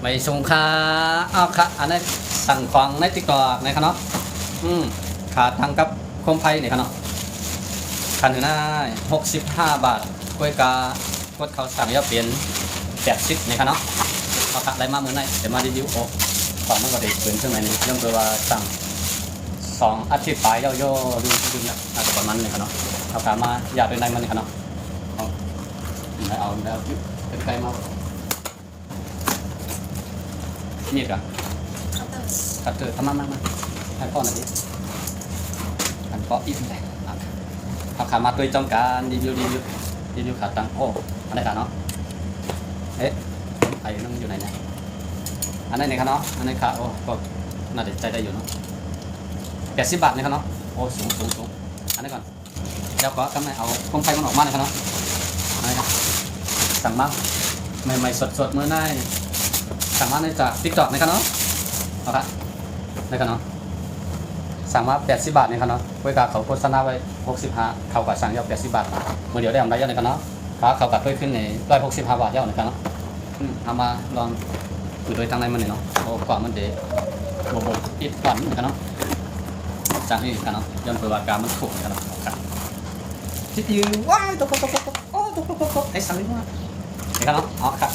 ไม่ส่งค่าอ้าวค่ะอันนี้สั่งของในติ๊กตอกนะครับเนาะอืมขาดทางกับคมไพ่เนี่ยครับเนาะคันหนึ่งได้หกสิบห้าบาทกล้วยกากดเขาสั่งยอดเปลี่ยนแปดสิบเนี่ยครับเนาะเอาค่ะอะไรมาเมื่อไหร่เดี๋ยวมารีวิวโอ้ของมันก็เด็กเกินเครื่องในนี้ย่อมตัวว่าสั่งสองอาทิตย์ปลายย่อๆดูดูนะอาจจะประมาณนี้ครับเนาะเอาขามาอยากเป็นในมันเนี่ยครับเนาะเอาเอาแล้วเป็นใครมา มีดเหรอคัตเตอร์ทำมามามาให้พ่อหน่อยดิอันพ่ออีกหน่อยอะเอาขามาตัวจ้องการรีวิวรีวิวรีวิวขาตังโอ้อันไหนขาเนาะเอ๊ะไอ้นั่งอยู่ไหนเนี่ยอันไหนเนี่ยขาเนาะอันไหนขาโอ้ก็น่าจะใจได้อยู่เนาะแปดสิบบาทเนี่ยขาเนาะโอ้สูงสูงสูงอันนี้ก่อนแล้วก็กำลังเอาคงไฟมันออกมาเนี่ยขาเนาะอันนี้ครับสั่งมาใหม่ๆสดๆเมื่อไหร่ สามารถในจากทิกตอกนะครับเนาะเอาครับนะครับเนาะสั่งมา80บาทนะครับเนาะบริกาเขาโฆษณาไว้65เขากับสั่งยอด80บาทเมื่อเดี๋ยวได้ทำได้ยอดนะครับเนาะขาเขากับเพิ่มขึ้นใน165บาทยอดนะครับเนาะอืมเอามาลองดูโดยทางในมันเลยเนาะโอ้กว่ามันเดบบบอิดก่อนนะครับเนาะจากนี้นะครับเนาะย้อนเปิดวาการมันถูกนะครับเนาะครับทิดยืนว้ายตกตกตกตกโอ้ตกตกตกตกไอ้สั่งนี่ว่านะครับเนาะเอาครับ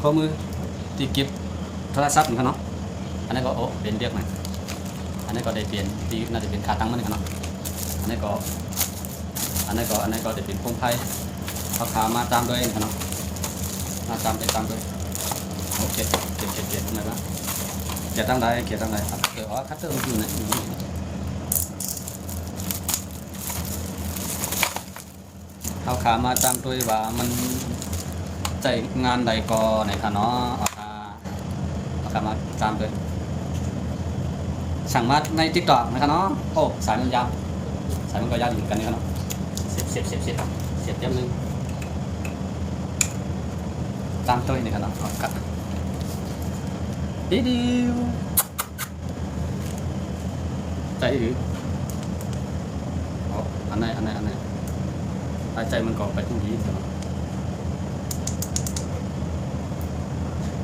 ข้อมือ ที่เก็บโทรศัพท์นะครับเนาะอันนี้ก็โอ้เป็นเรียกหม่อันนี้ก็ได้เปลี่ยนที่น่าจะเป็นขาตั้งมันนะครับเนาะอันนี้ก็อันนี้ก็อันนี้ก็ได้เป็นพวงไพ่เอาขามาตามด้วยนะครับเนาะมาตามไปตามด้วยโอเคเก็บเก็บเก็บเก็บตรงไหนบ้างเก็บตั้งใดเก็บตั้งใดครับเอออคัตเตอร์มันอยู่ไหนเอาขามาตามด้วยว่ามันใจงานใดก็ไหนคะเนาะ เอาค่ะเอาค่ะมาตามเลยสั่งมาในทิกตอกนะคะเนาะโอ้สายมันยาวสายมันก็ยาวอยู่เหมือนกันนะครับเนาะเสียบเสียบเสียบเสียบเสียบเต็มนึงตามตัวนี่ครับเนาะเอาค่ะดีดีวใจดีอ๋ออันไหนอันไหนอันไหนหายใจมันก็ไปทุกทีเนาะ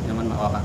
เดี๋ยวมันมาออกอะ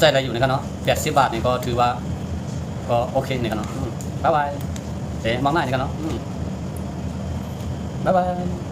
ใจอะไรอะไรเดี๋ยวมองหน้านี่กันเนาะอ๋อให้ไหนกันอืมก็ใจอะไรอยู่นะครับเนาะแปดสิบบาทนี่ก็ถือว่า ก็โอเคนี่กันเนาะบ๊ายบายเดี๋ยวมองหน้านี่กันเนาะบ๊ายบาย